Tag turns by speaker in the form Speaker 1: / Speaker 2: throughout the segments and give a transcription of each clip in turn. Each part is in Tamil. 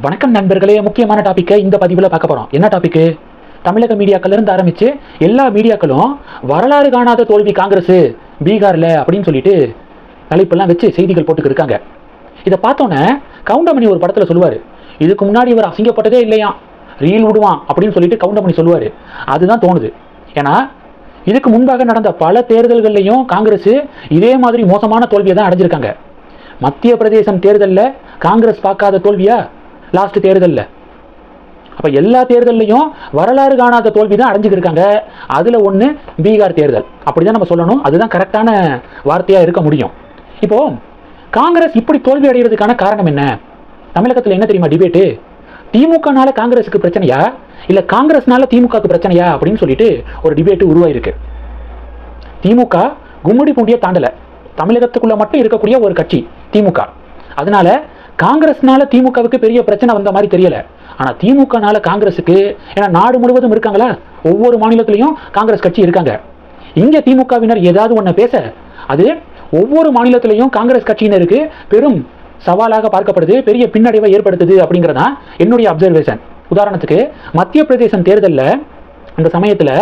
Speaker 1: வணக்கம் நண்பர்களே முக்கியமான டாப்பிக்கை இந்த பதிவில் பார்க்க போகிறோம் என்ன டாபிக்கு தமிழக மீடியாக்கள்லேருந்து ஆரம்பித்து எல்லா மீடியாக்களும் வரலாறு காணாத தோல்வி காங்கிரஸ் பீகாரில் அப்படின்னு சொல்லிட்டு தலைப்பெல்லாம் வச்சு செய்திகள் போட்டுக்கிட்டு இருக்காங்க. இதை பார்த்தோன்னே கவுண்டமணி ஒரு படத்தில் சொல்லுவார் இதுக்கு முன்னாடி இவர் அசிங்கப்பட்டதே இல்லையா? ரீல் விடுவான் அப்படின்னு சொல்லிட்டு கவுண்டமணி சொல்லுவார். அதுதான் தோணுது. ஏன்னா இதுக்கு முன்பாக நடந்த பல தேர்தல்கள்லையும் காங்கிரஸ் இதே மாதிரி மோசமான தோல்வியை தான் அடைஞ்சிருக்காங்க. மத்திய பிரதேசம் தேர்தலில் காங்கிரஸ் பார்க்காத தோல்வியா? லாஸ்ட் தேர்தலில். அப்போ எல்லா தேர்தல்லையும் வரலாறு காணாத தோல்வி தான் அடைஞ்சிக்கிருக்காங்க அதில் ஒன்று பீகார் தேர்தல். அப்படி தான் நம்ம சொல்லணும். அதுதான் கரெக்டான வார்த்தையாக இருக்க முடியும். இப்போ காங்கிரஸ் இப்படி தோல்வி அடைகிறதுக்கான காரணம் என்ன? தமிழகத்தில் என்ன தெரியுமா டிபேட்டு திமுகனால காங்கிரஸுக்கு பிரச்சனையா? இல்லை காங்கிரஸ்னால திமுகவுக்கு பிரச்சனையா? அப்படின்னு சொல்லிட்டு ஒரு டிபேட்டு உருவாயிருக்கு. திமுக கும்முடி பூண்டியை தாண்டல. தமிழகத்துக்குள்ளே மட்டும் இருக்கக்கூடிய ஒரு கட்சி திமுக. அதனால காங்கிரஸ்னால திமுகவுக்கு பெரிய பிரச்சனை வந்த மாதிரி தெரியல. ஆனால் திமுகனால காங்கிரஸுக்கு ஏன்னா நாடு முழுவதும் இருக்காங்களா? ஒவ்வொரு மாநிலத்திலையும் காங்கிரஸ் கட்சி இருக்காங்க. இங்கே திமுகவினர் ஏதாவது ஒன்று பேச அது ஒவ்வொரு மாநிலத்திலையும் காங்கிரஸ் கட்சியினருக்கு பெரும் சவாலாக பார்க்கப்படுது பெரிய பின்னடைவை ஏற்படுத்துது அப்படிங்கிறதா என்னுடைய அப்சர்வேஷன் உதாரணத்துக்கு மத்திய பிரதேசம் தேர்தலில் அந்த சமயத்தில்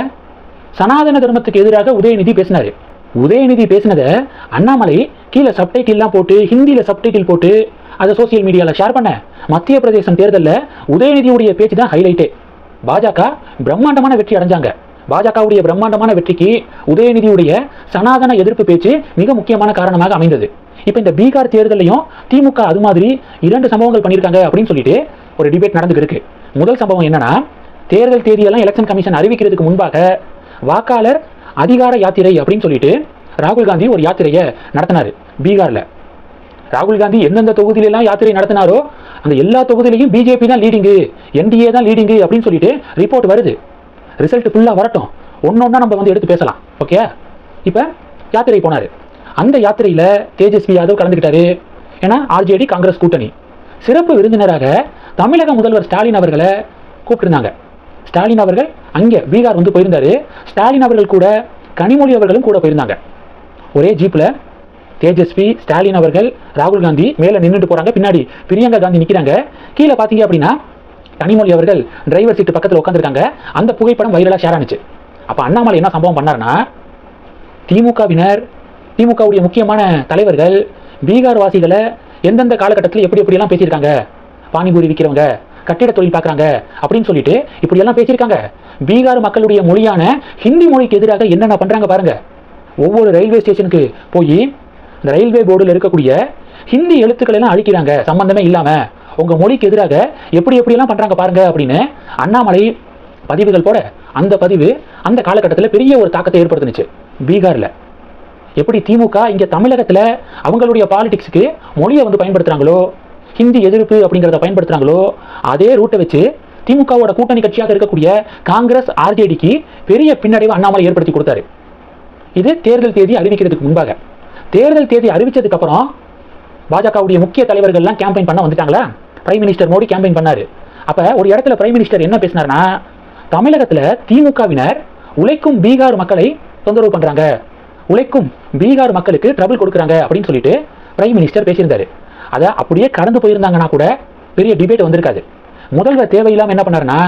Speaker 1: சனாதன தர்மத்துக்கு எதிராக உதயநிதி பேசினாரு. உதயநிதி பேசினதை அண்ணாமலை கீழே சப்டைட்டில்லாம் போட்டு ஹிந்தியில் சப்டைட்டில் போட்டு அதை சோசியல் மீடியாவில் ஷேர் பண்ண. மத்திய பிரதேசம் தேர்தலில் உதயநிதியுடைய பேச்சு தான் ஹைலைட்டே பாஜக பிரம்மாண்டமான வெற்றி அடைஞ்சாங்க. பாஜகவுடைய பிரம்மாண்டமான வெற்றிக்கு உதயநிதியுடைய சனாதன எதிர்ப்பு பேச்சு மிக முக்கியமான காரணமாக அமைந்தது. இப்போ இந்த பீகார் தேர்தலையும் திமுக அது மாதிரி இரண்டு சம்பவங்கள் பண்ணியிருக்காங்க அப்படின்னு சொல்லிட்டு ஒரு டிபேட் நடந்துருக்கு முதல் சம்பவம் என்னன்னா தேர்தல் தேதியெல்லாம் எலெக்ஷன் கமிஷன் அறிவிக்கிறதுக்கு முன்பாக வாக்காளர் அதிகார யாத்திரை அப்படின்னு சொல்லிட்டு ராகுல் காந்தி ஒரு யாத்திரையை நடத்தினாரு பீகார்ல. ராகுல் காந்தி எந்தெந்த தொகுதியிலெல்லாம் யாத்திரை நடத்தினாரோ அந்த எல்லா தொகுதியிலையும் பிஜேபி தான் லீடிங்கு என்டிஏ தான் லீடிங்கு அப்படின்னு சொல்லிட்டு ரிப்போர்ட் வருது. ரிசல்ட் ஃபுல்லாக வரட்டும். ஒன்னொன்னா நம்ம வந்து எடுத்து பேசலாம். ஓகே இப்போ யாத்திரை போனார். அந்த யாத்திரையில் தேஜஸ்வி யாதவ் கலந்துக்கிட்டாரு ஏன்னா ஆர்ஜேடி காங்கிரஸ் கூட்டணி. சிறப்பு விருந்தினராக தமிழக முதல்வர் ஸ்டாலின் அவர்களை கூப்பிட்டுருந்தாங்க. ஸ்டாலின் அவர்கள் அங்கே பீகார் வந்து போயிருந்தாரு. ஸ்டாலின் அவர்கள் கூட கனிமொழி அவர்களும் கூட போயிருந்தாங்க. ஒரே ஜீப்பில் தேஜஸ்வி ஸ்டாலின் அவர்கள் ராகுல் காந்தி மேலே நின்றுட்டு போகிறாங்க பின்னாடி பிரியங்கா காந்தி நிற்கிறாங்க கீழே பார்த்தீங்க அப்படின்னா கனிமொழி அவர்கள் டிரைவர் சீட்டு பக்கத்தில் உட்காந்துருக்காங்க அந்த புகைப்படம் வைரலாக ஷேர் ஆனுச்சு. அப்போ அண்ணாமலை என்ன சம்பவம் பண்ணாருன்னா திமுகவினர் திமுகவுடைய முக்கியமான தலைவர்கள் பீகார் வாசிகளை எந்தெந்த காலகட்டத்தில் எப்படி எப்படியெல்லாம் பேசியிருக்காங்க? பானிபூரி விற்கிறவங்க கட்டிட தொழில் பார்க்குறாங்க அப்படின்னு சொல்லிட்டு இப்படியெல்லாம் பேசியிருக்காங்க. பீகார் மக்களுடைய மொழியான ஹிந்தி மொழிக்கு எதிராக என்னென்ன பண்ணுறாங்க பாருங்க. ஒவ்வொரு ரயில்வே ஸ்டேஷனுக்கு போய் இந்த ரயில்வே போர்டில் இருக்கக்கூடிய ஹிந்தி எழுத்துக்களை எல்லாம் அழிக்கிறாங்க. சம்பந்தமே இல்லாமல் உங்கள் மொழிக்கு எதிராக எப்படி எப்படியெல்லாம் பண்ணுறாங்க பாருங்க அப்படின்னு அண்ணாமலை பதிவுகள் போட அந்த பதிவு அந்த காலகட்டத்தில் பெரிய ஒரு தாக்கத்தை ஏற்படுத்துனுச்சு பீகாரில். எப்படி திமுக இங்கே தமிழகத்தில் அவங்களுடைய பாலிடிக்ஸுக்கு மொழியை வந்து பயன்படுத்துகிறாங்களோ ஹிந்தி எதிர்ப்பு அப்படிங்கிறத பயன்படுத்துகிறாங்களோ அதே ரூட்டை வச்சு திமுகவோட கூட்டணி கட்சியாக இருக்கக்கூடிய காங்கிரஸ் ஆர்ஜேடிக்கு பெரிய பின்னடைவு அண்ணாமலை ஏற்படுத்தி கொடுத்தாரு. இது தேர்தல் தேதி அறிவிக்கிறதுக்கு முன்பாக. தேர்தல் தேதி அறிவிச்சதுக்கு அப்புறம் பாஜகவுடைய முக்கிய தலைவர்கள்லாம் கேம்பெயின் பண்ண வந்துட்டாங்களா? பிரைம் மினிஸ்டர் மோடி கேம்பெயின் பண்ணாரு. அப்ப ஒரு இடத்துல பிரைம் மினிஸ்டர் என்ன பேசினார்னா தமிழகத்துல திமுகவினர் உழைக்கும் பீகார் மக்களை தொந்தரவு பண்றாங்க. உழைக்கும் பீகார் மக்களுக்கு ட்ரபிள் கொடுக்குறாங்க அப்படின்னு சொல்லிட்டு பிரைம் மினிஸ்டர் பேசியிருந்தாரு. அதை அப்படியே கடந்து போயிருந்தாங்கன்னா கூட பெரிய டிபேட் வந்திருக்காது. முதல்வர் தேவையில்லாமல் என்ன பண்ணாருன்னா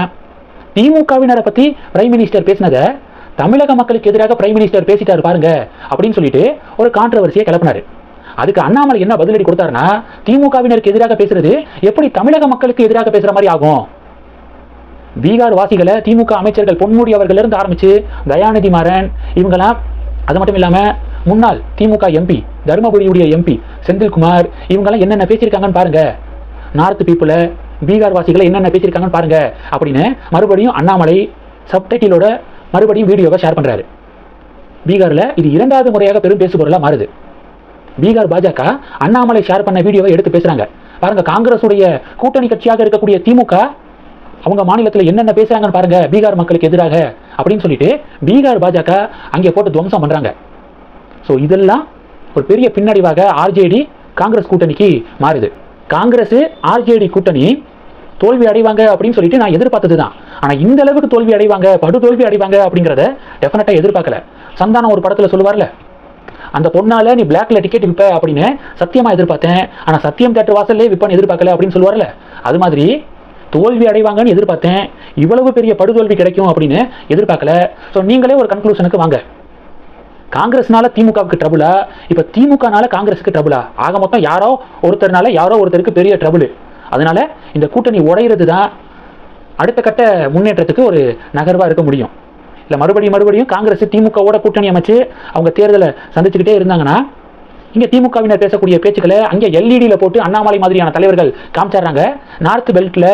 Speaker 1: திமுகவினரை பற்றி பிரைம் மினிஸ்டர் பேசினதை தமிழக மக்களுக்கு எதிராக பிரைம் மினிஸ்டர் பேசிட்டார் பாருங்க அப்படின்னு சொல்லிட்டு ஒரு கான்ட்ரவர்சியை கிளப்பினாரு. அதுக்கு அண்ணாமலை என்ன பதிலடி கொடுத்தாருன்னா திமுகவினருக்கு எதிராக பேசுறது எப்படி தமிழக மக்களுக்கு எதிராக பேசுற மாதிரி ஆகும்? பீகார் வாசிகளை திமுக அமைச்சர்கள் பொன்முடி அவர்கள் இருந்து ஆரம்பிச்சு தயாநிதி மாறன் இவங்கெல்லாம் அது மட்டும் இல்லாமல் முன்னாள் திமுக எம்பி தருமபுரியுடைய எம்பி செந்தில்குமார் இவங்கெல்லாம் என்னென்ன பேசியிருக்காங்கன்னு பாருங்க. நார்த் பீப்புளை பீகார் வாசிகளை என்னென்ன பேசியிருக்காங்கன்னு பாருங்க. அப்படின்னு மறுபடியும் அண்ணாமலை சப்டைட்டிலோட மறுபடியும் வீடியோவை ஷேர் பண்றாரு. பீகாரில் இது இரண்டாவது முறையாக பெரும் பேசுபொருளாக மாறுது. பீகார் பாஜக அண்ணாமலை ஷேர் பண்ண வீடியோவை எடுத்து பேசுறாங்க. பாருங்க காங்கிரஸுடைய கூட்டணி கட்சியாக இருக்கக்கூடிய திமுக அவங்க மாநிலத்தில் என்னென்ன பேசுறாங்கன்னு பாருங்க பீகார் மக்களுக்கு எதிராக அப்படின்னு சொல்லிட்டு பீகார் பாஜக அங்கே போட்டு துவம்சம் பண்றாங்க. ஸோ இதெல்லாம் ஒரு பெரிய பின்னடைவாக ஆர்ஜேடி காங்கிரஸ் கூட்டணிக்கு மாறுது. காங்கிரஸ் ஆர்ஜேடி கூட்டணி தோல்வி அடைவாங்க அப்படின்னு சொல்லிட்டு நான் எதிர்பார்த்தது தான் ஆனால் இந்த அளவுக்கு தோல்வி அடைவாங்க படு தோல்வி அடைவாங்க அப்படிங்கிறத டெஃபினட்டாக எதிர்பார்க்கல. சந்தானம் ஒரு படத்தில் சொல்லுவார்ல அந்த பொண்ணால நீ பிளாக்ல டிக்கெட் விற்ப அப்படின்னு சத்தியமாக எதிர்பார்த்தேன். ஆனால் சத்தியம் தேட்டர் வாசல்லே விற்பன்னு எதிர்பார்க்கல அப்படின்னு சொல்லுவார்ல. அது மாதிரி தோல்வி அடைவாங்கன்னு எதிர்பார்த்தேன். இவ்வளவு பெரிய படுதோல்வி கிடைக்கும் அப்படின்னு எதிர்பார்க்கல. ஸோ நீங்களே ஒரு கன்க்ளூஷனுக்கு வாங்க. காங்கிரஸ்னால திமுகவுக்கு ட்ரபுளா இப்போ திமுகனால காங்கிரஸுக்கு ட்ரபுளா ஆக மொத்தம் யாரோ ஒருத்தர்னால யாரோ ஒருத்தருக்கு பெரிய ட்ரபுள் அதனால இந்த கூட்டணி உடையிறது தான் அடுத்த கட்ட முன்னேற்றத்துக்கு ஒரு நகர்வாக இருக்க முடியும். இல்லை மறுபடியும் மறுபடியும் காங்கிரஸ் திமுகவோட கூட்டணி அமைச்சு அவங்க தேர்தலை சந்திச்சுக்கிட்டே இருந்தாங்கன்னா இங்கே திமுகவினர் பேசக்கூடிய பேச்சுக்களை அங்கே எல்இடியில் போட்டு அண்ணாமலை மாதிரியான தலைவர்கள் காமிச்சாடுறாங்க நார்த் பெல்ட்டில்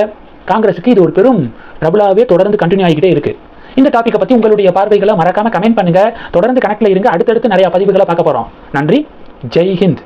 Speaker 1: காங்கிரஸுக்கு இது ஒரு பெரும் பிரபலாவே தொடர்ந்து கண்டினியூ ஆகிக்கிட்டே இருக்குது இந்த டாப்பிக்கை பற்றி உங்களுடைய பார்வைகளை மறக்காம கமெண்ட் பண்ணுங்க. தொடர்ந்து கணக்கில் இருங்க. அடுத்தடுத்து நிறைய பதிவுகளை பார்க்க போகிறோம் நன்றி. ஜெய் ஹிந்த்.